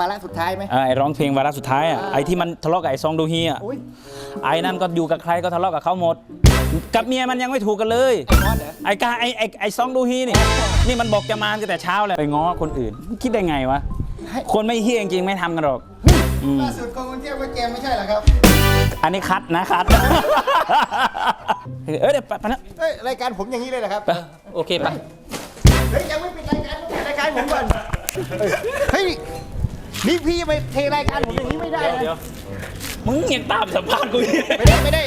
มาละสุดท้ายไหมอ่าไอ้ร้องเพลงวาระสุดท้ายอะอ่าไอ้ที่มันทะเลาะกับไอ้ซองโดฮีอะโอ้ยไอ้นั่นก็อยู่กับใครก็ทะเลาะกับเขาหมด กับเมียมันยังไม่ถูกกันเลย ไอ้มอสเหรอไอ้กาไอ้ไอ้ไอ้ซองโดฮีนี่นี่มันบอกจะมาตั้งแต่เช้าเลยไปง้อคนอื่น คิดได้ไงวะคนไม่เฮี้ยจริงๆไม่ทำกันหรอกอืมล่าสุดกองกรุงเทพก็แจมไม่ใช่เหรอครับอันนี้คัดนะคัด เออเดี๋ยวไปไปนะเฮ้ยรายการผมอย่างนี้เลยเหรอครับไปโอเคไป เฮ้ยยังไม่ปิดรายการต้องปิดรายการผมก่อนเฮ้ย นี่พี่ไปเทรายการผมอย่างนี้ไม่ได้เดี๋ยวนะมึงยังตามสัมภาษณ์กูอีกไม่ได้ไม่ได้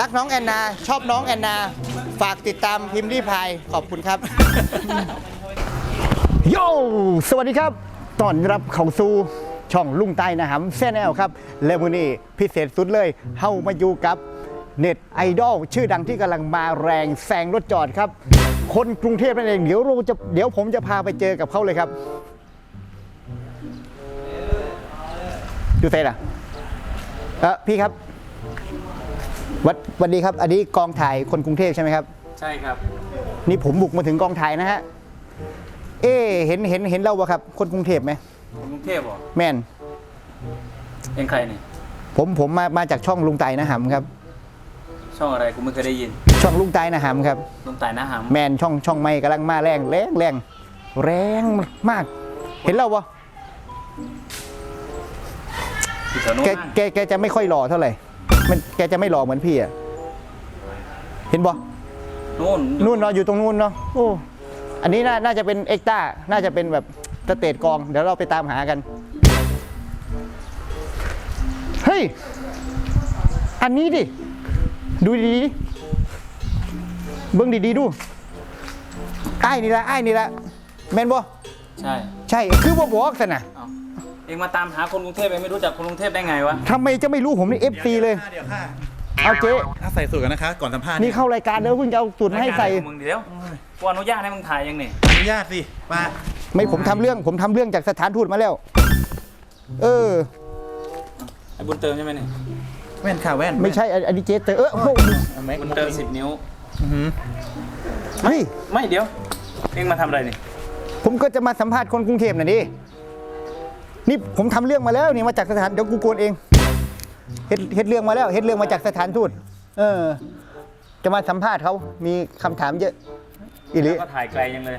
รักน้องแอนนา ชอบน้องแอนนา ฝากติดตามพิมพ์รีพายขอบคุณครับ โย สวัสดีครับต้อนรับเข้าสู่ช่องลุงใต้นะหำแซนแนลครับ และวันนี้พิเศษสุดเลย เฮามาอยู่กับเน็ตไอดอลชื่อดังที่กำลังมาแรงแซงรถจอดครับ คนกรุงเทพนั่นเองเดี๋ยวเราจะเดี๋ยวผมจะพาไปเจอกับเขาเลยครับ ดูเซ่ล่ะเออพี่ครับวัดวันดีครับ อันนี้กองถ่ายคนกรุงเทพใช่ไหมครับ ใช่ครับ นี่ผมบุกมาถึงกองถ่ายนะฮะ เอ๊ะเห็นเห็นเห็นเราปะครับ คนกรุงเทพไหมกรุงเทพเหรอแม่นเองใครนี่ผมผมมามาจากช่องลุงไตนะหำครับ ช่องอะไรกูไม่เคยได้ยิน ช่องลุงไตนะหำครับลุงต่ายหน้าหำแมนช่องช่องไม่กำลังมาแรงแรงแรงแรงมาก เห็นเราปะ อยู่แถวโน้นแกบ้างแกแกจะไม่ค่อยหล่อเท่าไหร่ มันแกจะไม่หล่อเหมือนพี่อะเห็นปะนู่นนู่นเนาะอยู่ตรงนู่นเนาะโอ้อันนี้น่าน่าจะเป็นเอ็กต้า น่าจะเป็นแบบสเตทกอง เดี๋ยวเราไปตามหากัน เฮ้ย อันนี้ดิ ดูดีๆดิเบิ้งดีๆดูไอ้ายนี่ละไอ้ายนี่ละแมนบ่ใช่ ใช่ คือบ่บอกสนะ เอา เองมาตามหาคนกรุงเทพเองไม่รู้จักคนกรุงเทพได้ไงวะทำไมจะไม่รู้ผมนี่เอฟซีเลย เดี๋ยวค่ะเอาเจ๊ถ้าใส่สูตรกันนะคะ ก่อนสัมภาษณ์นี่เข้ารายการแล้วเพิ่งจะเอาสูตรมาให้ใส่รายการของมึงเดี๋ยวกูอนุญาตให้มึงถ่ายยังนี่อนุญาตสิมาไม่ผมทำเรื่องผมทำเรื่องจากสถานทูตมาแล้ว เออไอ้บุญเติมใช่ไหมนี่แว่นค่ะแว่นไม่ใช่อันอันนี้เจ๊เตอเออโอ้โหเอาแม็กบุญเติมสิบนิ้วอื้อหือเฮ้ยไม่เดี๋ยว เองมาทำอะไรนี่ผมก็จะมาสัมภาษณ์คนกรุงเทพน่ะดิ นี่ผมทำเรื่องมาแล้วนี่มาจากสถานเดี๋ยวกูโกนเองเฮ็ดเฮ็ดเรื่องมาแล้วเฮ็ดเรื่องมาจากสถานทูตเออ จะมาสัมภาษณ์เขามีคำถามเยอะอีหลิแล้วก็ถ่ายไกลยังเลย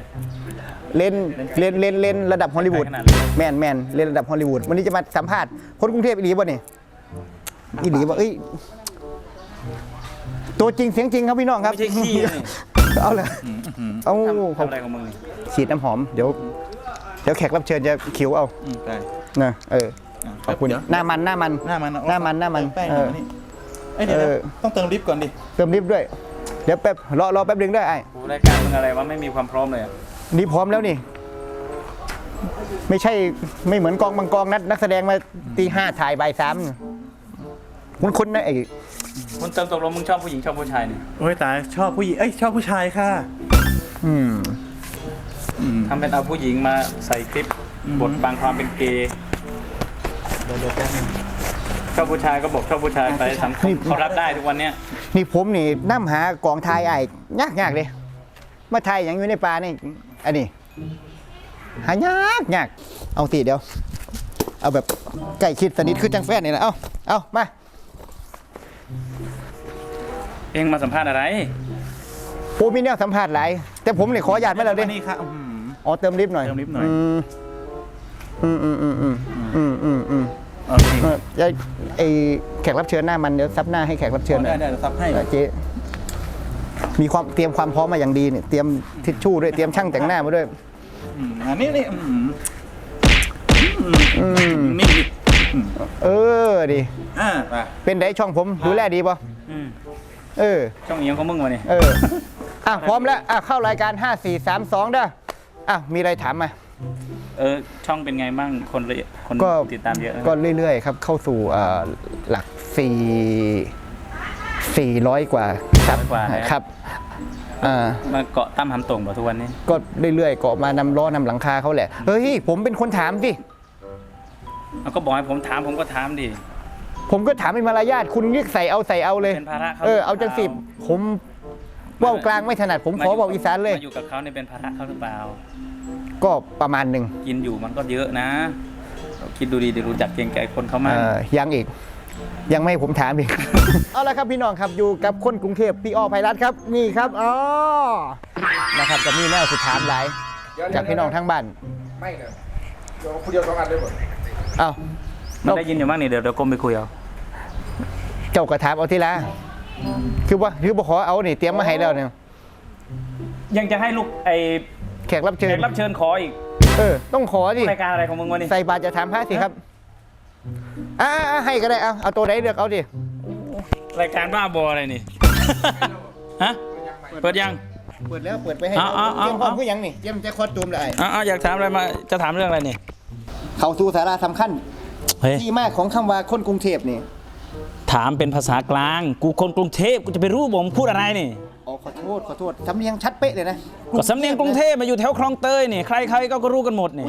เล่นเล่นเล่นเล่นระดับฮอลลีวูดขนาดนั้น แมนแมนเล่นระดับฮอลลีวูดวันนี้จะมาสัมภาษณ์คนกรุงเทพอีหลีบ่เนี่ยอีหลีบ่เอ้ยตัวจริงเสียงจริงครับพี่น้องครับไม่ใช่ขี้นะนี่เอาเลยเอาทำเขาทำอะไรของมึงนี่ฉีดน้ำหอมเดี๋ยวเดี๋ยวแขกรับเชิญจะคิวเอาอืมได้นะเอออะขอบคุณเดี๋ยวหน้ามันหน้ามัน หน้ามันเอหน้ามันหน้ามันแป้งเออมานี่เอ้ยเดี๋ยวเออๆต้องเติมลิฟต์ก่อนดิ เติมลิฟต์ด้วย เดี๋ยวแป๊บรอรอแป๊บหนึงได้ไอ้กูรายการมึงอะไรวะไม่มีความพร้อมเลยอะนี่พร้อมแล้วนี่ ไม่ใช่ไม่เหมือนกองบางกองนัดนักแสดงมาตีห้าถ่ายบ่ายสามคุณคุณนะไอ้บุญเติมตกลงมึงชอบผู้หญิงชอบผู้ชายนี่โอ้ยตายชอบผู้หญิงเอ้ยชอบผู้ชายค่ะ อืมอืม ทำเป็นเอาผู้หญิงมาใส่คลิปบทบางความเป็นเกย์เดี๋ยวเดี๋ยวแป๊บนึงชอบผู้ชายก็บอกชอบผู้ชายไปสังคมเขารับได้ทุกวันเนี้ยนี่ผมนี่นั่หากองถ่ายไอ้ยากยากเลยมาถ่ายอย่างอยู่ในป่านี่อันนี้หายากยากเอาตีเดียว เอาแบบใกล้คิดสนิทคือจังแฟนนี่แหละเอาเอามาเองมาสัมภาษณ์อะไรโอ้มีแนวสัมภาษณ์หลายแต่ผมเนี่ยขออนุญาตไม่แล้วเด้นี่ค่ะอื้ อหืออ๋อเติมลิฟต์หน่อยเติมลิฟต์หน่อย มอืมอืมอืมอืมอืมอืมอืมโอเคเออไอ้ไอ้แขกรับเชิญหน้ามันเดี๋ยวซับหน้าให้แขกรับเชิญหน่ได้อย ได้เดี๋ยวซับให้เออเจ๊มีความเตรียมความพร้อมมาอย่างดีเนี่ยเตรียมทิชชู่ด้วยเตรียมช่างแต่งหน้ามาด้วย อืมอันนี้นี่อื้อหืออืมนี่นี่อืมเออดิอ่าไปเป็นไดช่องผมดูแลดีป่ะอืมเออ ช่องเอียงของมึงวะนี่เอออะพร้อมแล้วอะเข้ารายการ 5 4 3 2เด้อ อะมีอะไรถามมา เออช่องเป็นไงบ้างคนละคนก็ ติดตามเยอะไหมก็เรื่อยๆครับ เข้าสู่เอ่อหลัก4 400 กว่าครับร้อยกว่าแล้วครับอ่า มาเกาะตั้มหำตรงบ่ทุกวันนี้ ก็เรื่อยๆเกาะมานำล้อนำหลังคาเขาแหละ เฮ้ย ผมเป็นคนถามสิ เอาก็บอกให้ผมถามผมก็ถามดิ ผมก็ถามเป็นมารยาทคุณเรียกใส่เอาใส่เอาเลยเป็นภาระเขา เออเอาจังสิบผมเว่าวกลางไม่ถนัดผมขอบอกอีสานเลย มาอยู่กับเขาเนี่ยเป็นภาระเขาหรือเปล่า ก็ประมาณหนึ่งกินอยู่มันก็เยอะนะคิดดูดีเดี๋ยวรู้จักเกรงใจคนเขามาก เอ่อยังอีก ยังไม่ให้ผมถามอีก เอาละครับพี่น้องครับอยู่กับคนกรุงเทพพี่อ้อไพรัตน์ครับนี่ครับอ๋อนะครับกับมีแนวสุดถามหลายจากพี่น้องทั้งบ้านไม่เนี่ยเดี๋ยวคุณเดียวสองอันเลยหมดเอ้ามันได้ยินอยู่บ้างนี่เดี๋ยวเดี๋ยวกลมไปคุยเอาเจ้ากระถามเอาทีละ คือว่าคือบ่ขอเอานี่เตรียมมาให้แล้วเนี่ยยังจะให้ลูกไอแขกรับเชิแขญกรับเชิญขออีกเออต้องขอดิรายการอะไรของมึงวะนี่ใส่บาตรจะถามพระสิครับอ่าให้ก็ได้เอาเอาตัวไหนเลือกเอาดิรายการบ้าบออะไรนี่ ฮะเปิดยัง เปิดแล้วเปิดไปให้เอาเอาเอา เตรียมพร้อมคือหยังนี่เตรียมจะคอดตูมเลยอ๋อาอยากถามอะไรมาจะถามเรื่องอะไรนี่เข้าสู่สาระสำคัญ เฮ้ยที่มาของคำว่าคนกรุงเทพนี่ ถามเป็นภาษากลาง กูคนกรุงเทพกูจะไปรู้ผมพูดอะไรนี่อ๋อขอโทษขอโทษสำเนียงชัดเป๊ะเลยนะก็สำเนียงกรุงเทพมาอยู่แถวคลองเตยนี่ใครๆก็รู้กันหมดนี่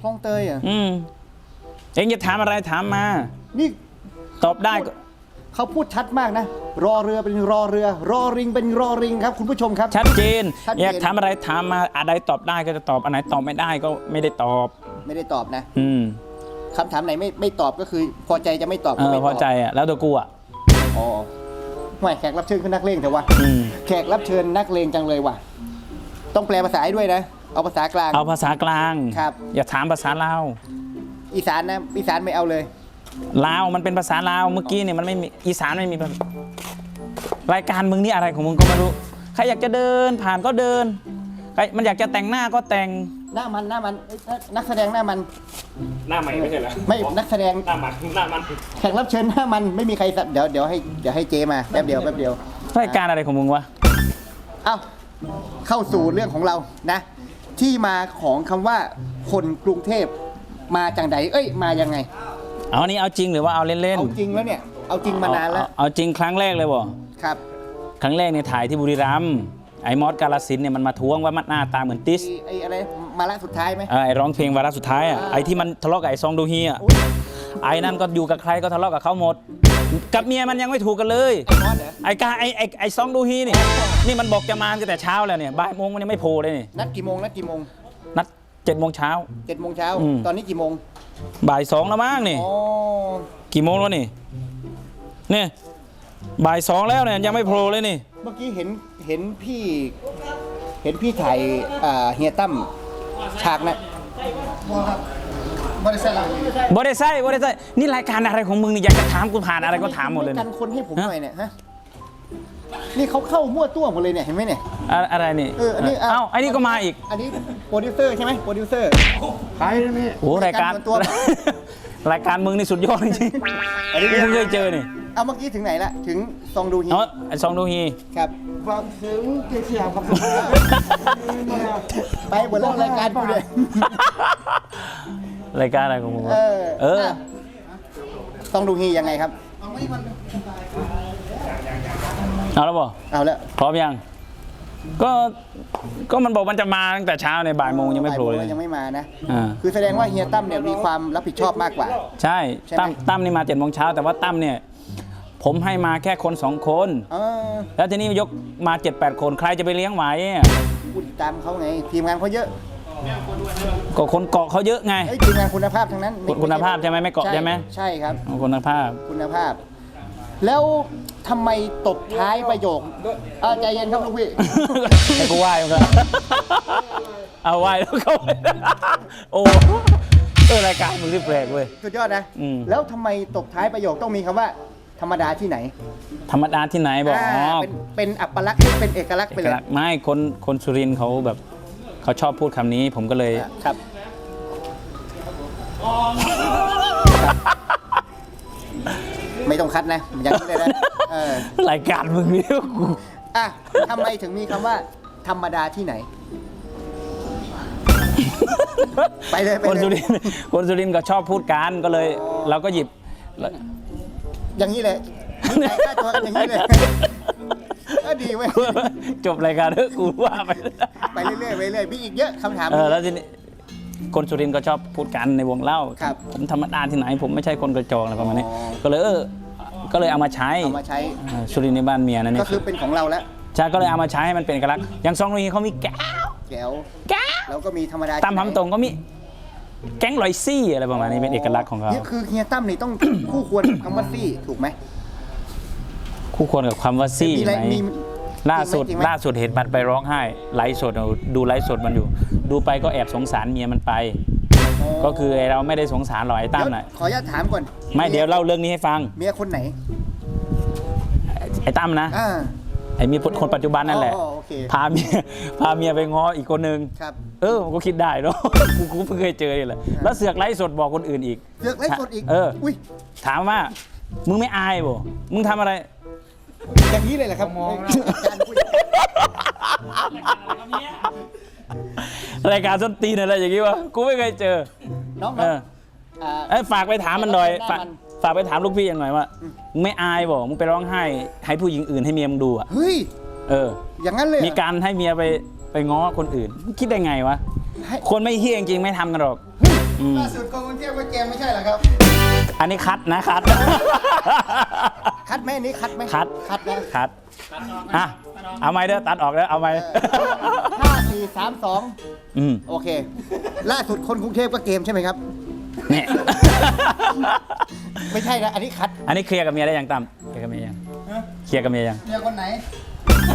คลองเตยอะอืมเองจะถามอะไรถามมา นี่ตอบได้ก็เขาพูดชัดมากนะ รอเรือเป็นรอเรือ รอริงเป็นรอริงครับ คุณผู้ชมครับ ชัดเจน ชัดเจน อยากถามอะไรถามมาอะไรตอบได้ก็จะตอบอันไหนตอบไม่ได้ก็ไม่ได้ตอบ ไม่ได้ตอบนะ อืม คำถามไหนไม่ไม่ตอบก็คือ พอใจจะไม่ตอบเอก็อไม่พตออบใจอะแล้วตัวกูอะอ๋อไม่แขกรับเชิญคือนักเลงแต่ว่า อืมแขกรับเชิญนักเลงจังเลยว่ะ ต้องแปลภาษาให้ด้วยนะ เอาภาษากลาง เอาภาษากลาง ครับ อย่าถามภาษาลาวอีสานนะ อีสานไม่เอาเลย ลาวมันเป็นภาษาลาวเมื่อกี้เนี่ยมันไม่มีอีสานไม่มีภาษารายการมึงนี่อะไรของมึงก็ไม่รู้ ใครอยากจะเดินผ่านก็เดินใครมันอยากจะแต่งหน้าก็แต่ง หน้ามันหน้ามันเอ้ยนักแสดงหน้ามัน หน้าใหม่ไม่ใช่เหรอไม่นักแสดง หน้ามันหน้ามันแขกรับเชิญหน้ามันไม่มีใครสับเดี๋ยวเดี๋ยวให้เดี๋ยวให้เจมาแป๊บเดียวแป๊บเดียวรายการอะไรของมึงวะ เอ้าเข้าสู่เรื่องของเรานะ ที่มาของคำว่าคนกรุงเทพมาจังใดเอ้ยมายังไง เอานี่เอาจริงหรือว่าเอาเล่นเอาจริงแล้วเนี่ย เอาจริงๆมานานแล้วเอเอาจริงครั้งแรกเลยบ่ ครับ ครั้งแรกเนี่ยถ่ายที่บุรีรัมย์ ไอ้มอสกาลสินธุ์เนี่ยมันมาทวงว่ามันหน้าตาเหมือนติสไอ้ไอ้อะไรมาละสุดท้ายไหมเออไอ้ร้องเพลงวาระสุดท้ายอะไอ้ที่มันทะเลาะกับไอ้ซองดูฮีอะไอ้นั่นก็อยู่กับใครก็ทะเลาะกับเขาหมด กับเมียมันยังไม่ถูกกันเลยไอ้มอสเหรอไอ้กาไอ้ไอ้ไอ้ซองดูฮีนี่นี่มันบอกจะมาตั้งแต่เช้าแล้วเนี่ยบ่ายโมงมันยังไม่โผล่เลยนี่นัดกี่โมงนัดกี่โมงนัดเจ็ดโมงเช้าเจ็ดโมงเช้าอืมตอนนี้กี่โมงบ่ายสองแล้วมั้งนี่อ๋อกี่โมงแล้วนี่เนี่ยบ่ายสองแล้วเนี่ยยังไม่โผล่เลยนี่ เมื่อกี้เห็นเห็นพี่เห็นพี่ถ่ายอ่าเฮียตั้มฉากนะบริษัทเราบริไซบริไซนี่รายการอะไรของมึงนี่อยากจะถามกูผ่านอะไรก็ถามหมดเลยกัเนี่ยนคนให้ผมหน่อยเนี่ยฮะนี่เขาเข้ามั่วตัวหมดเลยเนี่ยเห็นไหมเนี่ยอะอะไรนี่เอออันนี้อะเอ้าไอ้นี่ก็มาอีก อันนี้โปรดิวเซอร์ใช่ไหมโปรดิวเซอร์ขายนะพี่โอ้รายการรายการส่วนตัว รายการมึงนี่สุดยอดจริงอันนี้ๆกูเพิ่งเคยเจอนี่เอาเมื่อกี้ถึงไหนละ ถึงซองดูฮีเอาไอ้ซองดูฮี ครับฝากถึงเกียรติสยามครับไปหมดแล้วรายการกูเลย รายการอะไรของมึงวะเออ เออะซองดูฮียังไงครับ เอาแล้วบ่เอาแล้วพร้อมยัง ก็ก็มันบอกมันจะมาตั้งแต่เช้าในบ่ายโมงยังไม่โผล่เลยบ่าโงยังไม่มานะ อ่า คือแสดงว่าเฮียตั้มเนี่ยมีความรับผิดชอบมากกว่า ใช่ใช่ไหม ตั้มตั้มนี่มาเจ็ดโมงเช้าแต่ว่าตั้มเนี่ย ผมให้มาแค่คนสองคน เออแล้วทีนี้ยกมา 7 8 คนใครจะไปเลี้ยงไหวอะพูดตามเขาไง ทีมงานเขาเยอะก็คนเกาะเขาเยอะไง เอ้ยทีมงานคุณภาพทั้งนั้นคุณคุณภาพใช่ไหมไม่เกาะใช่ไหม ใช่ครับคนภาพ คุณภาพ แล้ว ทำไมตบท้ายประโยคเอาใจเย็นครับลูกพี่ ให้กูไหว้มันก็ เอาไหว้แล้วเขาโอ้เออรายการมึงที่แปลกเว้ย สุดยอดนะ อืม แล้วทำไมตบท้ายประโยคต้องมีคำว่า ธรรมดาที่ไหนธรรมดาที่ไหนบอกอ่าอ๋อเป็นเป็นอัปลักษณ์เป็นเอกลักษณ์เอไปกเลยลักษณ์ไม่คนคนสุรินทร์เขาแบบเขาชอบพูดคำนี้ ผมก็เลยอะครับ ไม่ต้องคัดนะอย่างนี้เลยนะ เออ รายการมึงนี่กูอะทำไมถึงมีคำว่าธรรมดาที่ไหน ไปเลยไปคนสุเลยรินทร์คนสุรินทร์ก็ชอบพูดกันก็เลย เราก็หยิบ อย่างนี้เลยมีใครฆ่าตัวกันอย่างนี้เลยเออดีเว้ย จบรายการเถอะกูว่าไป ไปเรื่อยๆไปเรื่อยๆมีอีกเยอะคำถาม เออแล้วทีนี้คนสุรินทร์ก็ชอบพูดกันในวงเล่า ครับผมธรรมดาที่ไหน ผมไม่ใช่คนกระจอกอะไรประมาณนี้ อ๋อ ก็เลยเออ ก็เลยเอามาใช้เอามาใช้ เออสุรินทร์ในบ้านเมียนั่นก็นี่คือเป็นของเราแล้วใช่ก็เลยเอามาใช้ให้มันเป็นเอกลักษณ์อย่างซองลุยเขามีแก้วแก้วแก้วแล้วก็มีธรรมดาตามที่ไหนคำตรงก็มีแก๊งลอยซี่อะไรประมาณนี้เป็นเอกลักษณ์ของเขานี่คือเฮียตั้มนี่ต้อง คู่ควรกับคำว่าซี่ถูกไหมคู่ควรกับคำว่าซี่มีอะไรไหมมีล่าสุดจริงไหม ล่าสุดเห็นมันไปร้องไห้ไลฟ์สดเอาดูไลฟ์สดมันอยู่ ดูไปก็แอบสงสารเมียมันไป ก็คือไอ้เราไม่ได้สงสารหรอกไอ้ตั้มเดี๋ยวน่ะขออนุญาตถามก่อนไม่เดี๋ยวเล่าเรื่องนี้ให้ฟัง เมียคนไหนไอ้ตั้มนะอ่าไอ้มีคนปัจจุบันนั่นแหละ อ๋อโอเคพาเมียพาเมียไปง้ออีกคนนึง ครับเออมันก็คิดได้เนาะ กูกูเพิ่งเคยเจอนี่แหละ แล้วเสือกไลฟ์สดบอกคนอื่นอีกเสือกไล่สดอีกเอออุ้ ยถามว่า มึงไม่อายบ่มึงทำอะไร อย่างนี้เลยเหรอครับมองการพูด รายการส้นตีนอะไรอย่างงี้วะกูไม่เคยเจอน้องเอออ่า เอ้ยฝากไปถามมันหน่อยหน้าฝากมัน ฝากไปถามลูกพี่ยังหน่อยว่ามึงไม่อายบ่มึงไปร้องไห้ให้ผู้หญิงอื่นให้เมียมึงดูอะเฮ้ย เออ อย่างนั้นเลยเหรอ มีการให้เมียไปไปง้อคนอื่นมึงคิดได้ไงวะให้ คนไม่เฮี้ยจริงๆไม่ทำกันหรอก อืม ล่าสุดกองเทียบว่าเกมไม่ใช่เหรอครับ อันนี้คัดนะคัด คัดไหมอันนี้คัดไหมคัด คัดนะคัดอะเอาไหมเด้อตัดออกแล้วเอาไหมห้า สี่สามสองอืมโอเค ล่าสุดคนกรุงเทพก็เกมใช่ไหมครับ เนี่ย ไม่ใช่นะ อันนี้คัดอันนี้เคลียร์กับเมียได้ยังตั้มเคลียร์กับเมียยังเคลียร์กับเมียยังเมียคนไหน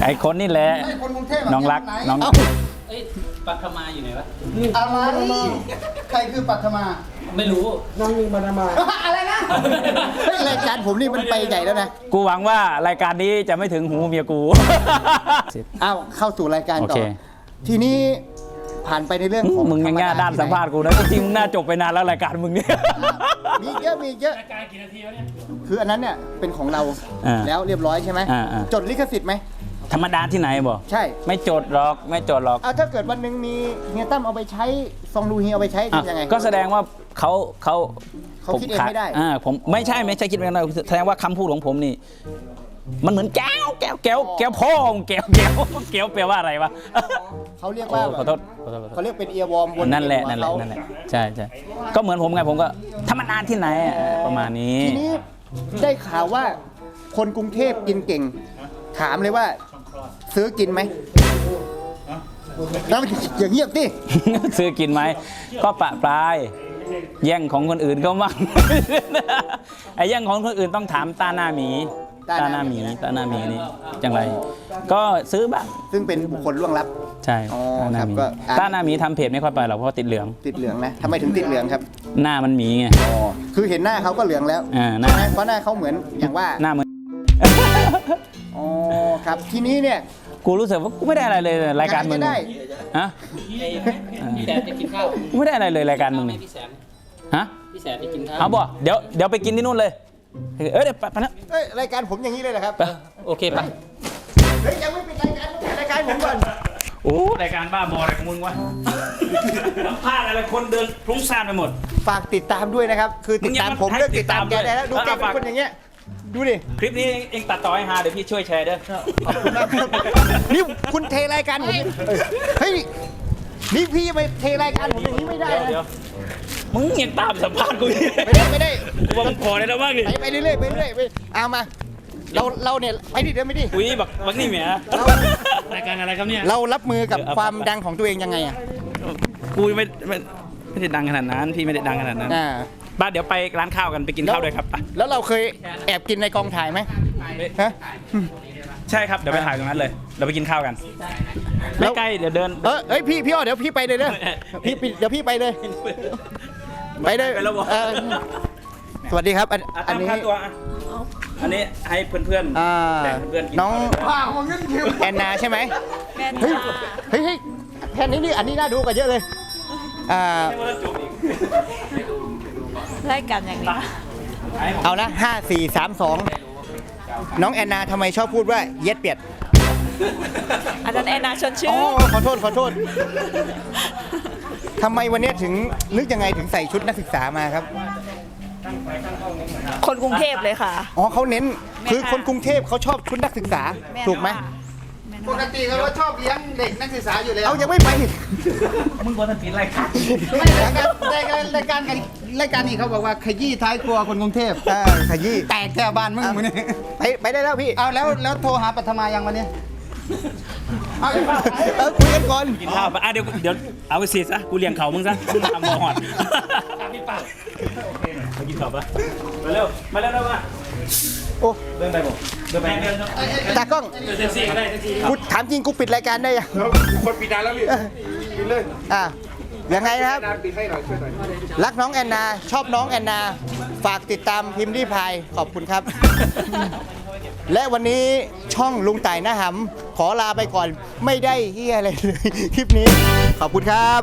ไอ้คนนี่แหละไอ้คนกรุงเทพน้องรักน้องเอ้าเอ้ยปัทมาอยู่ไหนวะ อะไรใครคือปัทมา ไม่รู้ น้องยิงบานามาอะไรนะเฮ้ยรายการผมนี่มันไปใหญ่แล้วนะกูหวังว่ารายการนี้จะไม่ถึงหูเมียกู อ้าวเข้าสู่รายการโอต่อเค ทีนี้ผ่านไปในเรื่องของมึงยังง่าด้านสัมภาษณ์กูนะจริงๆมึงน่าจบไปนานแล้วรายการมึงเนี่ยมีเยอะมีเยอะรายการกี่นาทีวะเนี่ยคืออันนั้นเนี่ยเป็นของเราอ่าแล้วเรียบร้อยใช่ไหมอ่าอ่าจดลิขสิทธิ์ไหมธรรมดาที่ไหนบอกใช่ ไม่จดหรอกไม่จดหรอกเอาถ้าเกิดวันหนึ่งมีเฮียตั้มเอาไปใช้ซองดูเฮียเอาไปใช้อะคือยังไงก็แสดงว่าเขาเขาเขาคิดเองไม่ได้อ่าผมไม่ใช่ไม่ใช่คิดเองไม่ได้แสดงว่าคำพูดของผมนี่ มันเหมือนแก้วแก้วแก้วแก้วพ่อมึงแก้วแก้วแก้วแปลว่าอะไรวะเขาเรียกโอ้ว่าขอโทษขอโทษขอโทเขาษเรียกเป็นเอียร์วอร์มวนนั่นแหละหัวนั่นแหละเขานั่นแหละใช่ใช่ก็เหมือนผมไงผมก็ธรรมดาที่ไหนอะประมาณนี้ทีนี้ได้ข่าวว่าคนกรุงเทพกินเก่ง ถามเลยว่า ซื้อกินไหมแล้วอย่างเงียบดิซื้อกินไหมก็ปะปลายแย่งของคนอื่นเขามั่งไอ้แย่งของคนอื่นต้องถามตาหน้าหมี ตาตาหหน้าน้าหหมีมีตาหน้าหมีนี่จังไร ก็ซื้อบ้างซึ่งเป็นบุคคลล่วงลับ ใช่อ๋อตาหน้าหมีครับก็อะตาหน้าหมีทำเพจไม่ค่อยไปหรอกเพราะติดเหลือง ติดเหลืองนะทำไมถึงติดเหลืองครับหน้ามันหมีไง อ๋อคือเห็นหน้าเขาก็เหลืองแล้วอ่าหน้า ใช่ไหมเพราะหน้าเขาเหมือนอย่างว่าหน้ามัน อ๋อครับทีนี้เนี่ย กูรู้สึกว่ากูไม่ได้อะไรเลยรายการมึงจะได้ ฮะพี่แสนจะกินข้าวกูไม่ได้อะไรเลยรายการมึงไหมนี่พี่แสนฮะพี่แสนจะกินข้าวเอาบ่เดี๋ยวเดี๋ยวไปกินที่นู่นเลย เอ้ยเดี๋ยวไปไปนะเอ้ยรายการผมอย่างนี้เลยเหรอครับ ไปโอเคปะเฮ้ยยังไม่ปิดรายการปิดรายการผมก่อนโอ้รายการบ้าบออะไรของมึงวะสัมภาษณ์อะไรคนเดินพลุ้งซ่านไปหมด ฝากติดตามด้วยนะครับ คือติดตามผมมึงอย่ามาเลิกติดตามให้แกติดตามได้แล้วดูด้วยแกเป็นเอาฝากคนอย่างเงี้ยดูดิ คลิปนี้เองตัดต่อให้ฮาเดี๋ยวพี่ช่วยแชร์เด้อขอบคุณมากครับนี่คุณเทรายการผมเฮ้ยนี่พี่ไปเทรายการผมอย่างนี้ไม่ได้เดี๋ยวนะมึงยังตามสัมภาษณ์กูอยู่ไม่ได้ไม่ได้ กูว่ามึงพอได้แล้วบ้างดิไปไปเรื่อยๆไปเรื่อยๆไปเอามา เราเราเนี่ยไปดิเดินไปดิ อุ้ยบักบักนี่แหมเรา รายการอะไรครับเนี่ยเรารับมือกับเออเอาความดังของตัวเองยังไงอะกูไม่ไม่ไม่ได้ดังขนาดนั้นพี่ไม่ได้ดังขนาดนั้นอ่าบ้านเดี๋ยวไปร้านข้าวกันไปกินข้าวด้วยครับไปแล้วเราเคยแอบกินในกองถ่ายไหมฮะ ใช่ครับเดี๋ยวไปถ่ายตรงนั้นเลยเดี๋ยวไปกินข้าวกันแล้ไม่ว ใกล้เดี๋ยวเดิน เออเอ้ยพี่พี่อ้อเดี๋ยวพี่ไปเลยเด้อพี่พี่เดี๋ยวพี่ไปเลย ไปเลยไปแล้วบอก เออ สวัสดีครับ อันอะอัตานมนี้ ค่าตัวอะอันนี้ให้เพื่อนๆอ่าแบ่งเพื่อนๆกินน้องว้าวเงินเทียมแอนนาใช่ไหมเฮ้ยเฮ้ยเฮ้ยแค่นี้นี่อันนี้น่าดูกว่าเยอะเลยอ่าไล่กันอย่างนี้เอานะห้าสี่สามสองน้องแอนนาทำไมชอบพูดว่าเย็ดเปียดอาจารย์แอนนาชวนชื่อ๋ออขอโทษขอโทษทำไมวันนี้ถึงนึกยังไงถึงใส่ชุดนักศึกษามาครับ คนกรุงเทพเลยค่ะ อ๋อเขาเน้นแม่คือค่ะคนกรุงเทพเขาชอบชุดนักศึกษาถูกไหมปกติเขาก็ชอบเลี้ยงเด็กนักศึกษาอยู่แล้วเอายังไม่ไปมึงบอกทันทีไรครับไม่รายการรายการรายการกันรายการนี้เขาบอกว่าขยี้ท้ายครัวคนกรุงเทพอ่าขยี้แตกแถวบ้านมึงมึงนี่ไปไปได้แล้วพี่เอาแล้วแล้วโทรหาปัทมายังวันนี้ เออคุยกันก่อนกินข้าวปะอะเดี๋ยวเดี๋ยวเอาไปสิซะกูเลี้ยงเขามึงซะมึงทำบ่หอดพี่ปากมากินข้าวปะมาเร็วมาเร็วเร็วมาโอ้เดินไปผมเดินไปเดินเดินตากล้องเดินแท็กซี่ก็ได้แท็กซี่กูถามจริงกูปิดรายการได้ยังคนปีดาแล้วพี่ปิดเลยอะยังไงนะครับดาปิดให้หน่อยช่วยหน่อยรักน้องแอนนา ชอบน้องแอนนา ฝากติดตามพิมพ์รีพาย ขอบคุณครับ และวันนี้ช่องลุงไต่ายนะหำขอลาไปก่อนไม่ได้เฮียอะไรเลยคลิปนี้ ขอบคุณครับ